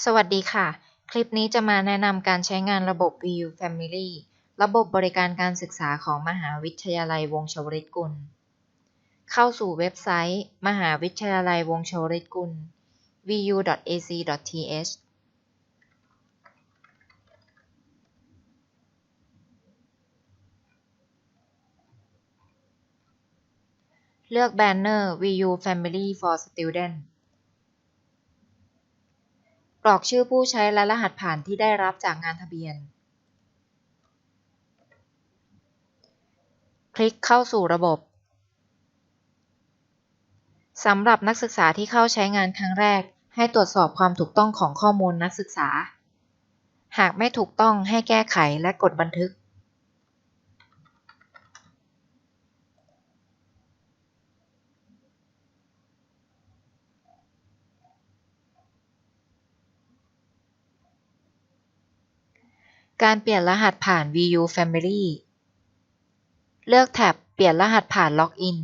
สวัสดีค่ะ คลิปนี้จะมาแนะนำการใช้งานระบบ VU Family ระบบบริการการศึกษาของมหาวิทยาลัยวงชวลิตกุล เข้าสู่เว็บไซต์ มหาวิทยาลัยวงชวลิตกุล vu.ac.th เลือกแบนเนอร์ VU Family for Student กรอกชื่อผู้ใช้และรหัสผ่านที่ได้รับจากงานทะเบียน คลิกเข้าสู่ระบบสำหรับนักศึกษาที่เข้าใช้งานครั้งแรก ให้ตรวจสอบความถูกต้องของข้อมูลนักศึกษา หากไม่ถูกต้องให้แก้ไขและกดบันทึก การเปลี่ยนรหัสผ่าน VU Family เลือกแท็บเปลี่ยนรหัสผ่านล็อกอิน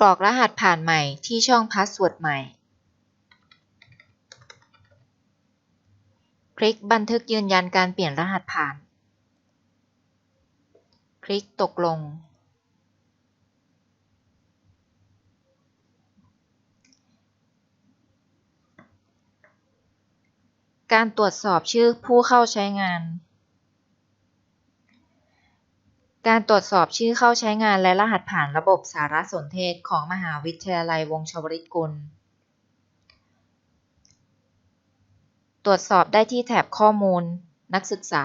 กรอกรหัสผ่านใหม่ที่ช่องพาสเวิร์ดใหม่ คลิกบันทึกยืนยันการเปลี่ยนรหัสผ่าน คลิกตกลง การตรวจสอบชื่อผู้เข้าใช้งาน การตรวจสอบชื่อเข้าใช้งานและรหัสผ่านระบบสารสนเทศของมหาวิทยาลัยวงชวลิตกุล ตรวจสอบได้ที่แถบข้อมูล นักศึกษา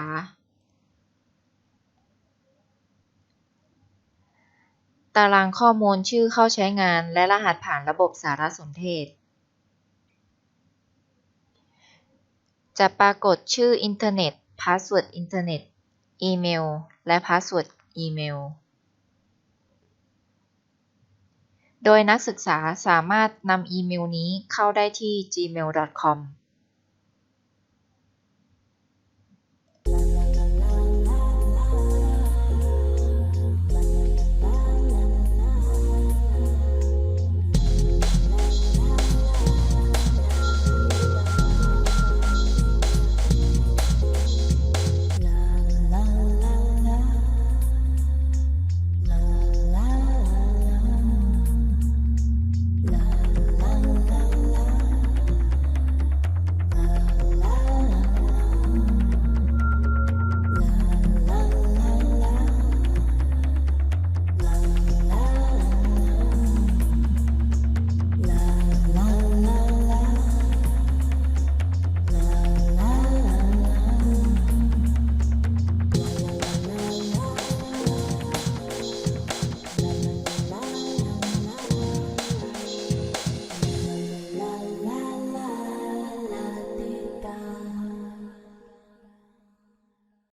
ตารางข้อมูลชื่อเข้าใช้งานและรหัสผ่านระบบสารสนเทศ จะปรากฏชื่ออินเทอร์เน็ต พาสเวิร์ดอินเทอร์เน็ต อีเมล และพาสเวิร์ดอีเมล โดยนักศึกษาสามารถนำอีเมลนี้เข้าได้ที่ gmail.com